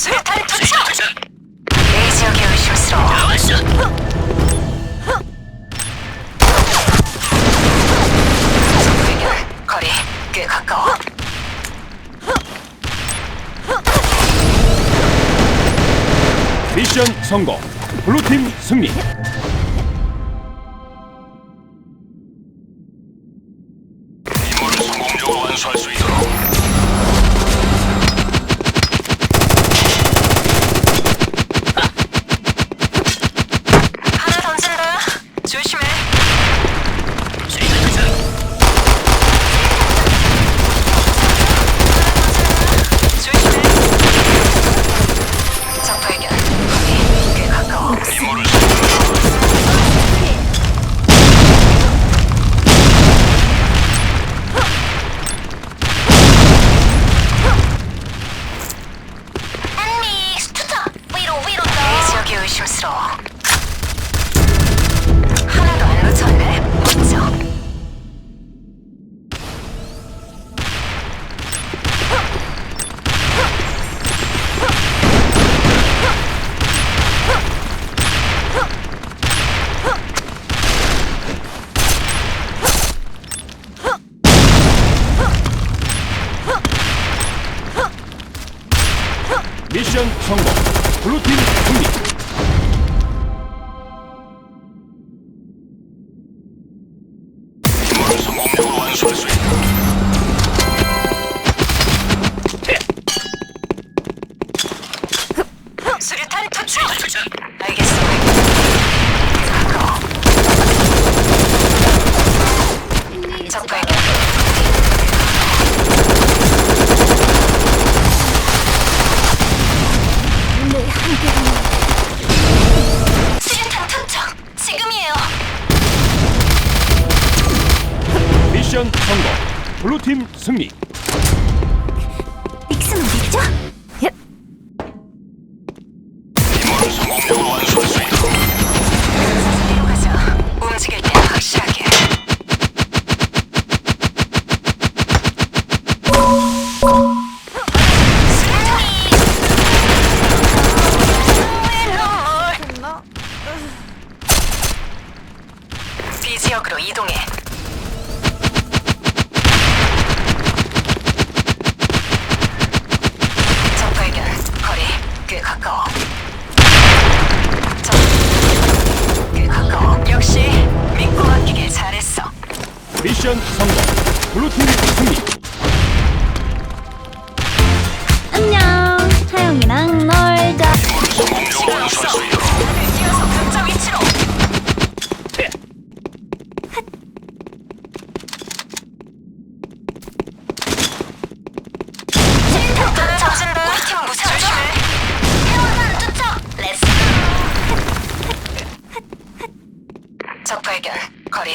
수류탄 투척! A 지역이 의심스러워. 거리 꽤 가까워. 미션 성공. 블루팀 승리. 임무를 성공적으로 완수할 수 있도록 미션 성공. 블루팀 승리. 성공적으로 완수할 수 미션 성공. 블루팀 승리. 믹스는 어디죠? 임무를 성공적으로 완수할 수 있도록 이리로 가자. 움직일 때는 확실하게. B 지역으로 이동해. 미션 성공. 블루팀 승리. 안녕. 하영이랑 놀자. 적 발견. 거리.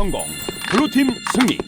성공. 블루팀 승리.